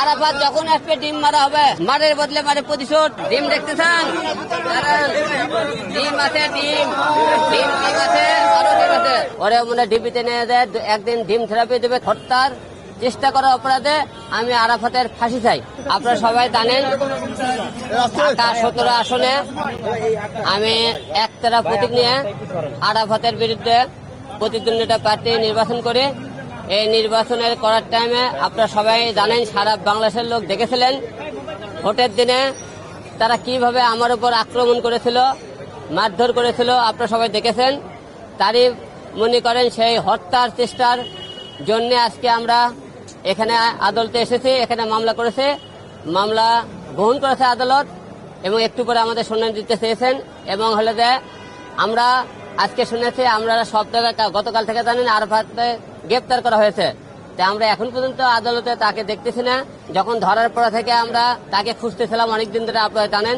আরাফাত যখন আসবে, ডিম মারা হবে। মারের বদলে মারে প্রতিশোধ। ডিম দেখতে চান ডিম আছে, ডিম। ডিম আছে ওরে মনে ডিবিতে নিয়ে দেয় একদিন ডিম থেরাপি দেবে হত্যার চেষ্টা করার অপরাধে, আমি আরাফাতের ফাঁসি চাই। আপনারা সবাই জানেন সতেরো আসনে আমি একতারা প্রতীক নিয়ে আরাফাতের বিরুদ্ধে প্রতিদ্বন্দ্বিতা প্রার্থী নির্বাচন করি। এই নির্বাচনের করার টাইমে আপনারা সবাই জানেন, সারা বাংলাদেশের লোক দেখেছিলেন ভোটের দিনে তারা কীভাবে আমার উপর আক্রমণ করেছিল, মারধর করেছিল, আপনারা সবাই দেখেছেন। তারই মনে করেন সেই হত্যার চেষ্টার জন্য আজকে আমরা এখানে আদালতে এসেছি, এখানে মামলা করেছে। মামলা গ্রহণ করেছে আদালত এবং একটু পরে আমাদের শুনানি দিতে চেয়েছেন এবং হলে যে আমরা আজকে শুনেছি আমরা সব জায়গায় গতকাল থেকে জানেন আরফাতে গ্রেপ্তার করা হয়েছে। তাই আমরা এখন পর্যন্ত আদালতে তাকে দেখতেছি না। যখন ধরার পর থেকে আমরা তাকে খুঁজতেছিলাম অনেকদিন ধরে আপনারা জানেন।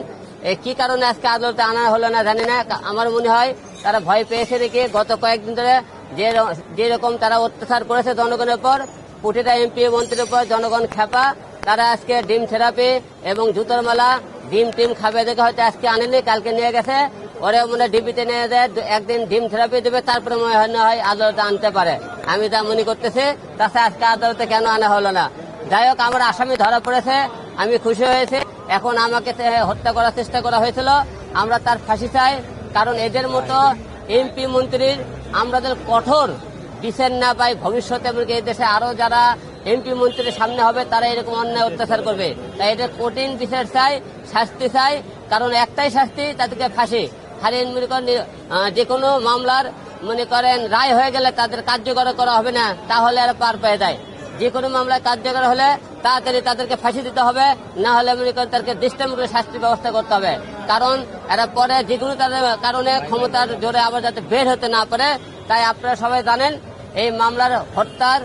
কি কারণে আজকে আদালতে আনা হলো না জানি না। আমার মনে হয় তারা ভয় পেয়েছে দেখে গত কয়েকদিন ধরে যে যেরকম তারা অত্যাচার করেছে জনগণের উপর প্রতিটা এমপি মন্ত্রীর উপর, জনগণ খেপা তারা আজকে ডিম থেরাপি এবং জুতোর মালা, ডিম টিম খাবে দেখে হয়তো আজকে আনেনি, কালকে নিয়ে গেছে। ওরে মনে ডিবিতে নিয়ে দেয় একদিন ডিম থেরাপি দেবে, তারপরে মনে হয় না হয় আদালতে আনতে পারে। আমি তা মনে করতেছি তাছাড়া আজকে আদালতে কেন আনা হলো না? যাই হোক, আমার আসামি ধরা পড়েছে, আমি খুশি হয়েছে। এখন আমাকে হত্যা করার চেষ্টা করা হয়েছিল। আমরা তার ফাঁসি চাই, কারণ এদের মতো এমপি মন্ত্রীর আমাদের কঠোর বিচার না পাই, ভবিষ্যতে এমনকি এই দেশে আরও যারা এমপি মন্ত্রীর সামনে হবে, তারা এরকম অন্যায় অত্যাচার করবে। তাই এটা কঠিন বিচার চাই, শাস্তি চাই, কারণ একটাই শাস্তি, তাদেরকে ফাঁসি। খালি মনে করেন যে কোনো মামলার, মনে করেন, রায় হয়ে গেলে তাদের কার্যকর করা হবে না, তাহলে আর পার পেয়ে দেয় যে কোনো মামলায় কার্যকর হলে তাড়াতাড়ি তাদেরকে ফাঁসি দিতে হবে, না হলে মনে করেন তাদেরকে দৃষ্টান্তমূলক শাস্তি ব্যবস্থা করতে হবে। কারণ এরা পরে যে কোনো তাদের কারণে ক্ষমতার জোরে আবার যাতে বের হতে না পারে, তাই আপনারা সবাই জানেন, এই মামলার হত্যার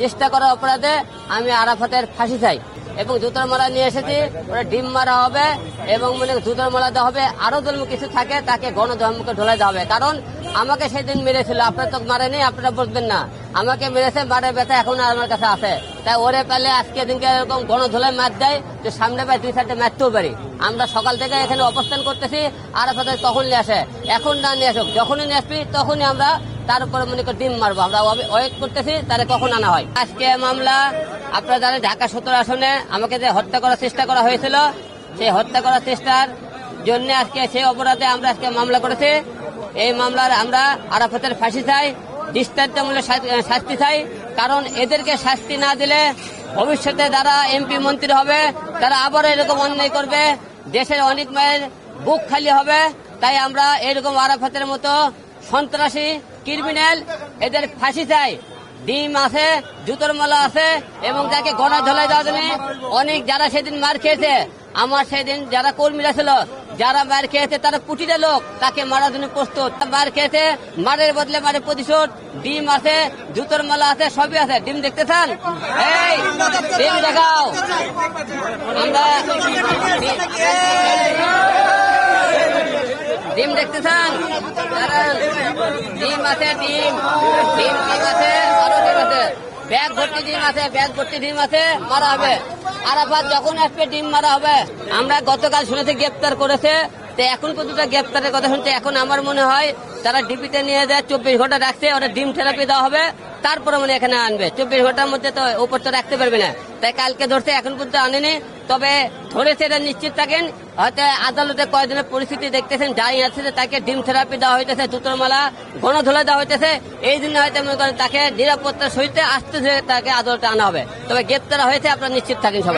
চেষ্টা করার অপরাধে আমি আরাফাতের ফাঁসি চাই। এবং জুতার মালা নিয়ে এসেছি। ওরা ডিম মারা হবে এবং মানে জুতার মালা দেওয়া হবে। আরও ধর্ম কিছু থাকে, তাকে গণধর্মকে ঢোলাই দেওয়া হবে। কারণ আমাকে সেদিন মেরেছিল। আপনার তো মারেনি, আপনারা বুঝবেন না। আমাকে মেরেছে, মারে ব্যথা এখন আর আমার কাছে আছে। তাই ওরে পেলে আজকে দিনকে এরকম গণধোলাই মার দেয় যে সামনে পায় দুই সাইডে মারতেও পারি আমরা সকাল থেকে এখানে অবস্থান করতেছি আর আপনাদের তখন নিয়ে আসে। এখন না নিয়ে আসুক। যখনই নিয়ে আসবি, তখনই আমরা তার উপরে মনে করি ডিম মারবো। আমরা ওয়েট করতেছি তারে কখন আনা হয়? আজকে মামলা, আপনারা জানেন ঢাকা সত্তর আসনে আমাকে যে হত্যা করার চেষ্টা করা হয়েছিল, সেই হত্যা করার চেষ্টার জন্য আজকে সেই অপরাধে আমরা আজকে মামলা করেছি। এই মামলার আমরা আরাফতের ফাঁসি চাই, দৃষ্টান্তমূলক শাস্তি চাই, কারণ এদেরকে শাস্তি না দিলে ভবিষ্যতে যারা এমপি মন্ত্রী হবে, তারা আবার এরকম অন্যায় করবে, দেশের অনেক মায়ের বুক খালি হবে। তাই আমরা এরকম আরাফতের মতো সন্ত্রাসী ক্রিমিনাল, এদের ফাঁসি চাই ডিম আছে, জুতোর মালা আছে, এবং তাকে গণা ধলাই দেওয়ার জন্য অনেক যারা সেদিন মার খেয়েছে। আমার সেদিন যারা কর্মীরা ছিল, যারা মার খেয়েছে, তারা প্রতিটা লোক, তাকে মারার জন্য প্রস্তুত। মার খেয়েছে, মারের বদলে মারে প্রতিশোধ। ডিম আছে, জুতোর মালা আছে, সবই আছে। ডিম দেখতে চান? এই, ডিম দেখাও। আমরা ডিম দেখতে চান। ডিম আছে, ডিম। ডিম ডিম আছে আরও ডিম আছে। ব্যাগ ভর্তি ডিম আছে, ব্যাগ ভর্তি ডিম আছে, মারা হবে। আরাফাত যখন আসবে, ডিম মারা হবে। আমরা গতকাল শুনেছি, গ্রেপ্তার করেছে এখন পর্যন্ত গ্রেপ্তারের কথা শুনছে এখন আমার মনে হয় তারা ডিপিতে নিয়ে যায়, চব্বিশ ঘণ্টা রাখছে, ওরা ডিম থেরাপি দেওয়া হবে, তারপরে মানে এখানে আনবে। চব্বিশ ঘণ্টার মধ্যে তো উপর তো রাখতে পারবে না। তাই কালকে ধরছে এখন পর্যন্ত আনেনি, তবে ধরেছে এটা নিশ্চিত থাকেন, হয়তো আদালতে কয়েকদিনের পরিস্থিতি দেখতেছেন যাই আছে যে তাকে ডিম থেরাপি দেওয়া হইতেছে জুতোর মালা গণধোলা দেওয়া হইতেছে, এই জন্য হয়তো মনে করেন তাকে নিরাপত্তার সহিত আসতে তাকে আদালতে আনা হবে। তবে গ্রেপ্তার হয়েছে, আপনারা নিশ্চিত থাকেন সবাই।